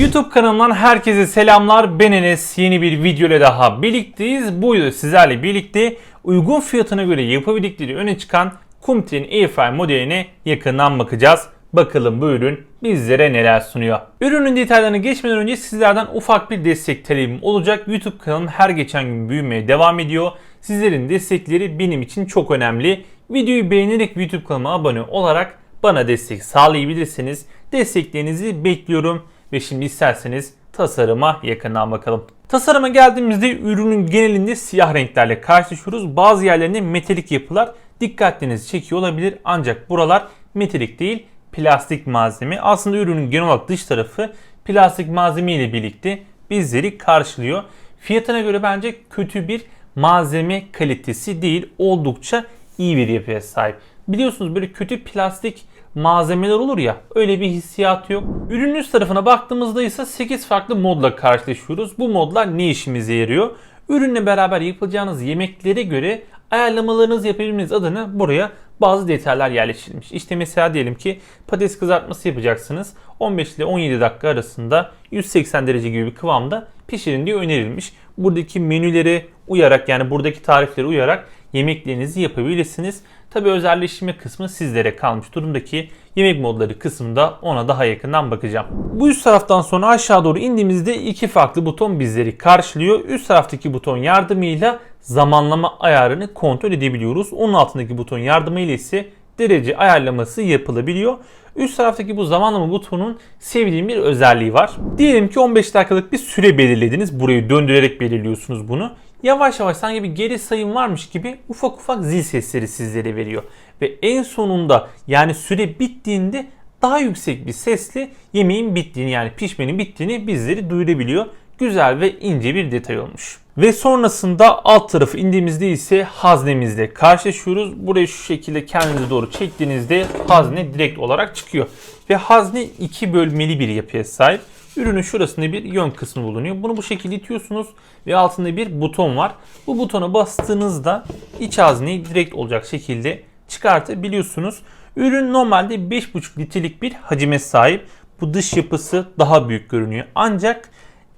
YouTube kanalımdan herkese selamlar. Ben Enes. Yeni bir video ile daha birlikteyiz. Bu videoda sizlerle birlikte uygun fiyatına göre yapabildikleri öne çıkan Kumtrin Airfryer modeline yakından bakacağız. Bakalım bu ürün bizlere neler sunuyor. Ürünün detaylarına geçmeden önce sizlerden ufak bir destek talebim olacak. YouTube kanalım her geçen gün büyümeye devam ediyor. Sizlerin destekleri benim için çok önemli. Videoyu beğenerek YouTube kanalıma abone olarak bana destek sağlayabilirsiniz. Desteklerinizi bekliyorum ve şimdi isterseniz tasarıma yakından bakalım. Tasarıma geldiğimizde ürünün genelinde siyah renklerle karşılaşıyoruz. Bazı yerlerinde metalik yapılar dikkatlerinizi çekiyor olabilir ancak buralar metalik değil plastik malzeme. Aslında ürünün genel olarak dış tarafı plastik malzeme ile birlikte bizleri karşılıyor. Fiyatına göre bence kötü bir malzeme kalitesi değil. Oldukça iyi bir yapıya sahip. Biliyorsunuz böyle kötü plastik malzemeler olur ya öyle bir hissiyat yok. Ürünün üst tarafına baktığımızda ise 8 farklı modla karşılaşıyoruz. Bu modlar ne işimize yarıyor? Ürünle beraber yapacağınız yemeklere göre ayarlamalarınızı yapabilmeniz adına buraya bazı detaylar yerleştirilmiş. İşte mesela diyelim ki patates kızartması yapacaksınız. 15 ile 17 dakika arasında 180 derece gibi bir kıvamda pişirin diye önerilmiş. Buradaki menülere uyarak yani buradaki tariflere uyarak yemeklerinizi yapabilirsiniz. Tabi özelleştirme kısmı sizlere kalmış durumdaki yemek modları kısmında ona daha yakından bakacağım. Bu üst taraftan sonra aşağı doğru indiğimizde iki farklı buton bizleri karşılıyor. Üst taraftaki buton yardımıyla zamanlama ayarını kontrol edebiliyoruz. Onun altındaki buton yardımıyla ise derece ayarlaması yapılabiliyor. Üst taraftaki bu zamanlama butonunun sevdiğim bir özelliği var. Diyelim ki 15 dakikalık bir süre belirlediniz. Burayı döndürerek belirliyorsunuz bunu. Yavaş yavaş sanki bir geri sayım varmış gibi ufak ufak zil sesleri sizlere veriyor. Ve en sonunda yani süre bittiğinde daha yüksek bir sesle yemeğin bittiğini yani pişmenin bittiğini bizleri duyurabiliyor. Güzel ve ince bir detay olmuş. Ve sonrasında alt tarafı indiğimizde ise haznemizle karşılaşıyoruz. Burayı şu şekilde kendinize doğru çektiğinizde hazne direkt olarak çıkıyor. Ve hazne iki bölmeli bir yapıya sahip. Ürünün şurasında bir yön kısmı bulunuyor. Bunu bu şekilde itiyorsunuz ve altında bir buton var. Bu butona bastığınızda iç hazneyi direkt olacak şekilde çıkartabiliyorsunuz. Ürün normalde 5,5 litrelik bir hacime sahip. Bu dış yapısı daha büyük görünüyor. Ancak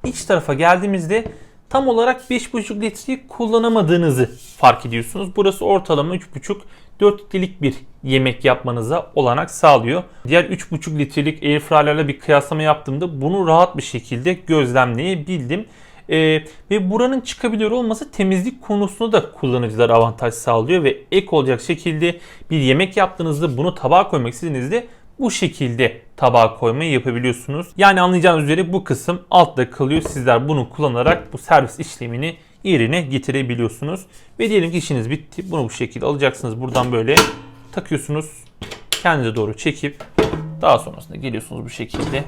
iç tarafa geldiğimizde tam olarak 5,5 litreyi kullanamadığınızı fark ediyorsunuz. Burası ortalama 3,5 4 litrelik bir yemek yapmanıza olanak sağlıyor. Diğer 3,5 litrelik airfryer'larla bir kıyaslama yaptığımda bunu rahat bir şekilde gözlemleyebildim. Ee, ve buranın çıkabiliyor olması temizlik konusunda da kullanıcılara avantaj sağlıyor ve ek olacak şekilde bir yemek yaptığınızda bunu tabağa koymak istediğinizde bu şekilde tabağa koymayı yapabiliyorsunuz. Yani anlayacağınız üzere bu kısım altta kalıyor. Sizler bunu kullanarak bu servis işlemini yerine getirebiliyorsunuz. Ve diyelim ki işiniz bitti. Bunu bu şekilde alacaksınız. Buradan böyle takıyorsunuz. Kendinize doğru çekip daha sonrasında geliyorsunuz bu şekilde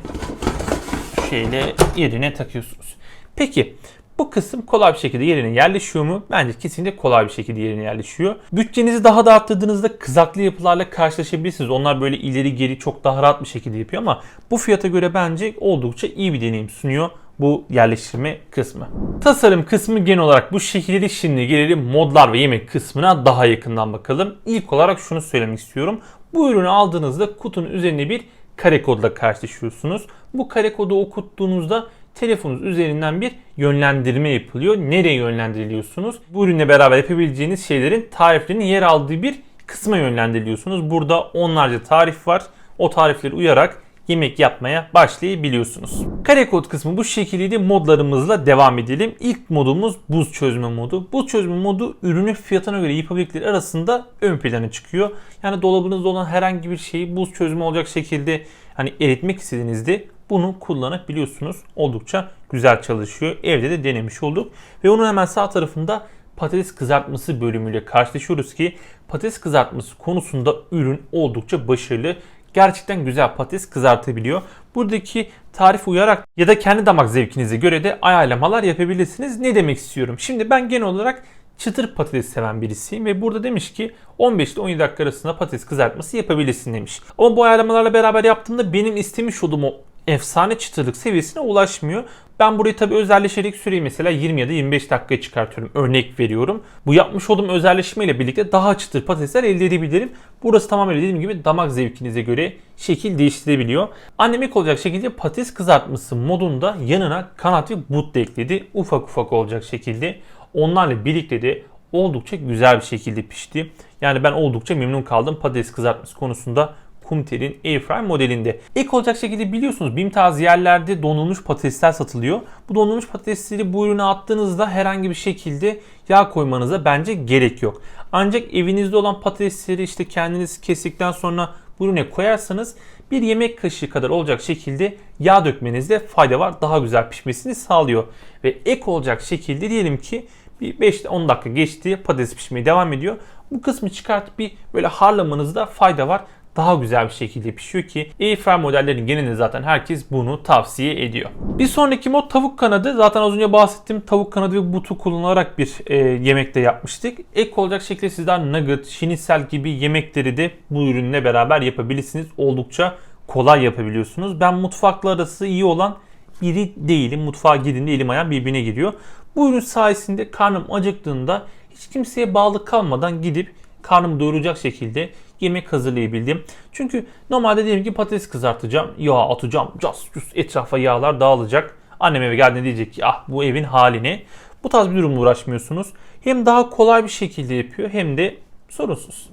şeyle yerine takıyorsunuz. Peki bu kısım kolay bir şekilde yerine yerleşiyor mu? Bence kesinlikle kolay bir şekilde yerine yerleşiyor. Bütçenizi daha da arttırdığınızda kızaklı yapılarla karşılaşabilirsiniz. Onlar böyle ileri geri çok daha rahat bir şekilde yapıyor ama bu fiyata göre bence oldukça iyi bir deneyim sunuyor bu yerleştirme kısmı. Tasarım kısmı genel olarak bu şekilde şimdi gelelim modlar ve yemek kısmına daha yakından bakalım. İlk olarak şunu söylemek istiyorum. Bu ürünü aldığınızda kutunun üzerine bir kare kodla karşılaşıyorsunuz. Bu kare kodu okuttuğunuzda telefonunuz üzerinden bir yönlendirme yapılıyor. Nereye yönlendiriliyorsunuz? Bu ürünle beraber yapabileceğiniz şeylerin tariflerinin yer aldığı bir kısma yönlendiriliyorsunuz. Burada onlarca tarif var. O tarifleri uyarak yemek yapmaya başlayabiliyorsunuz. Kare kod kısmı bu şekilde modlarımızla devam edelim. İlk modumuz buz çözme modu. Buz çözme modu ürünün fiyatına göre yapabildikleri arasında ön plana çıkıyor. Yani dolabınızda olan herhangi bir şeyi buz çözme olacak şekilde hani eritmek istediğinizde bunu kullanabiliyorsunuz. Oldukça güzel çalışıyor. Evde de denemiş olduk. Ve onun hemen sağ tarafında patates kızartması bölümüyle karşılaşıyoruz ki patates kızartması konusunda ürün oldukça başarılı. Gerçekten güzel patates kızartabiliyor. Buradaki tarif uyarak ya da kendi damak zevkinize göre de ayarlamalar yapabilirsiniz. Ne demek istiyorum? Şimdi ben genel olarak çıtır patates seven birisiyim ve burada demiş ki 15 ile 17 dakika arasında patates kızartması yapabilirsin demiş. Ama bu ayarlamalarla beraber yaptığımda benim istemiş olduğum o efsane çıtırlık seviyesine ulaşmıyor. Ben burayı tabii özelleşerek süreyi mesela 20 ya da 25 dakikaya çıkartıyorum. Örnek veriyorum. Bu yapmış olduğum özelleşme ile birlikte daha çıtır patatesler elde edebilirim. Burası tamamen dediğim gibi damak zevkinize göre şekil değiştirebiliyor. Annem ilk olacak şekilde patates kızartması modunda yanına kanat ve but da ekledi. Ufak ufak olacak şekilde. Onlarla birlikte de oldukça güzel bir şekilde pişti. Yani ben oldukça memnun kaldım patates kızartması konusunda. Kumter'in Airfryer modelinde. Ek olacak şekilde biliyorsunuz BİM tarzı yerlerde donulmuş patatesler satılıyor. Bu donulmuş patatesleri bu ürüne attığınızda herhangi bir şekilde yağ koymanıza bence gerek yok. Ancak evinizde olan patatesleri işte kendiniz kestikten sonra bu ürüne koyarsanız bir yemek kaşığı kadar olacak şekilde yağ dökmenizde fayda var. Daha güzel pişmesini sağlıyor. Ve ek olacak şekilde diyelim ki bir 5-10 dakika geçti patates pişmeye devam ediyor. Bu kısmı çıkartıp bir böyle harlamanızda fayda var daha güzel bir şekilde pişiyor ki Airfryer modellerin genelinde zaten herkes bunu tavsiye ediyor. Bir sonraki mod tavuk kanadı. Zaten az önce bahsettiğim tavuk kanadı ve butu kullanarak bir e, yemek de yapmıştık. Ek olacak şekilde sizler nugget, şinisel gibi yemekleri de bu ürünle beraber yapabilirsiniz. Oldukça kolay yapabiliyorsunuz. Ben mutfakla arası iyi olan biri değilim. Mutfağa girdiğinde elim ayağım birbirine giriyor. Bu ürün sayesinde karnım acıktığında hiç kimseye bağlı kalmadan gidip karnımı doyuracak şekilde yemek hazırlayabildim. Çünkü normalde diyelim ki patates kızartacağım. Yağ atacağım. Cas cus etrafa yağlar dağılacak. Annem eve geldiğinde diyecek ki ah bu evin haline. Bu tarz bir durumla uğraşmıyorsunuz. Hem daha kolay bir şekilde yapıyor hem de sorunsuz.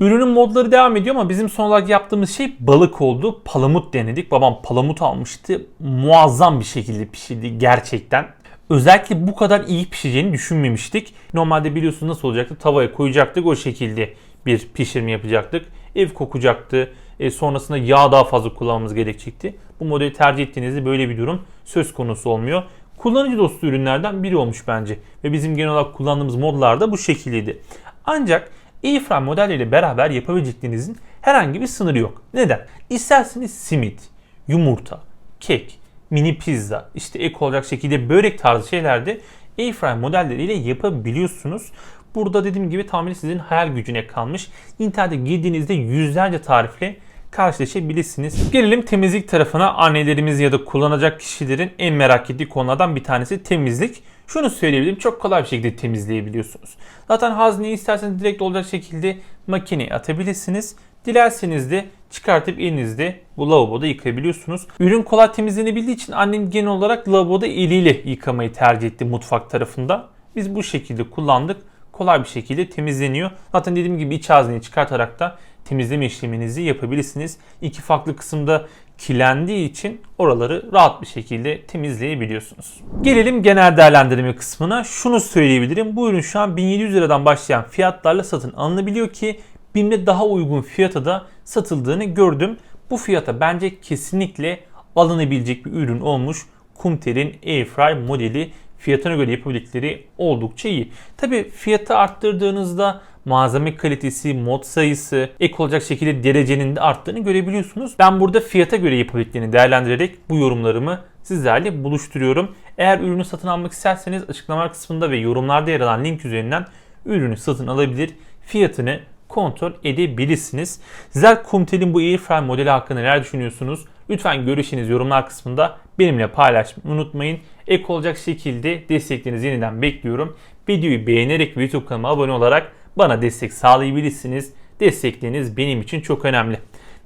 Ürünün modları devam ediyor ama bizim son olarak yaptığımız şey balık oldu. Palamut denedik. Babam palamut almıştı. Muazzam bir şekilde pişirdi gerçekten. Özellikle bu kadar iyi pişeceğini düşünmemiştik. Normalde biliyorsunuz nasıl olacaktı? Tavaya koyacaktık o şekilde bir pişirme yapacaktık. Ev kokacaktı. E, sonrasında yağ daha fazla kullanmamız gerekecekti. Bu modeli tercih ettiğinizde böyle bir durum söz konusu olmuyor. Kullanıcı dostu ürünlerden biri olmuş bence. Ve bizim genel olarak kullandığımız modlar da bu şekildeydi. Ancak Airfryer modelleriyle beraber yapabileceklerinizin herhangi bir sınırı yok. Neden? İsterseniz simit, yumurta, kek, mini pizza, işte ek olacak şekilde börek tarzı şeylerde Airfryer modelleriyle yapabiliyorsunuz. Burada dediğim gibi tamamen sizin hayal gücüne kalmış. İnternete girdiğinizde yüzlerce tarifle karşılaşabilirsiniz. Gelelim temizlik tarafına. Annelerimiz ya da kullanacak kişilerin en merak ettiği konulardan bir tanesi temizlik. Şunu söyleyebilirim çok kolay bir şekilde temizleyebiliyorsunuz. Zaten hazneyi isterseniz direkt olacak şekilde makineye atabilirsiniz. Dilerseniz de çıkartıp elinizde bu lavaboda yıkayabiliyorsunuz. Ürün kolay temizlenebildiği için annem genel olarak lavaboda eliyle yıkamayı tercih etti mutfak tarafında. Biz bu şekilde kullandık kolay bir şekilde temizleniyor. Zaten dediğim gibi iç hazneyi çıkartarak da temizleme işleminizi yapabilirsiniz. İki farklı kısımda kirlendiği için oraları rahat bir şekilde temizleyebiliyorsunuz. Gelelim genel değerlendirme kısmına. Şunu söyleyebilirim. Bu ürün şu an 1700 liradan başlayan fiyatlarla satın alınabiliyor ki BİM'de daha uygun fiyata da satıldığını gördüm. Bu fiyata bence kesinlikle alınabilecek bir ürün olmuş. Kumter'in Airfry modeli fiyatına göre yapabildikleri oldukça iyi. Tabi fiyatı arttırdığınızda malzeme kalitesi, mod sayısı, ek olacak şekilde derecenin de arttığını görebiliyorsunuz. Ben burada fiyata göre yapabildiklerini değerlendirerek bu yorumlarımı sizlerle buluşturuyorum. Eğer ürünü satın almak isterseniz açıklama kısmında ve yorumlarda yer alan link üzerinden ürünü satın alabilir. Fiyatını kontrol edebilirsiniz. Sizler Kumtel'in bu Airfryer modeli hakkında neler düşünüyorsunuz? Lütfen görüşünüzü yorumlar kısmında benimle paylaşmayı unutmayın. Ek olacak şekilde desteklerinizi yeniden bekliyorum. Videoyu beğenerek ve YouTube kanalıma abone olarak bana destek sağlayabilirsiniz. Destekleriniz benim için çok önemli.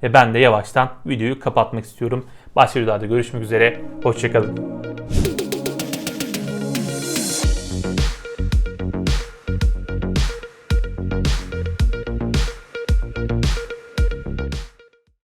Ve ben de yavaştan videoyu kapatmak istiyorum. Başka videolarda görüşmek üzere. Hoşçakalın.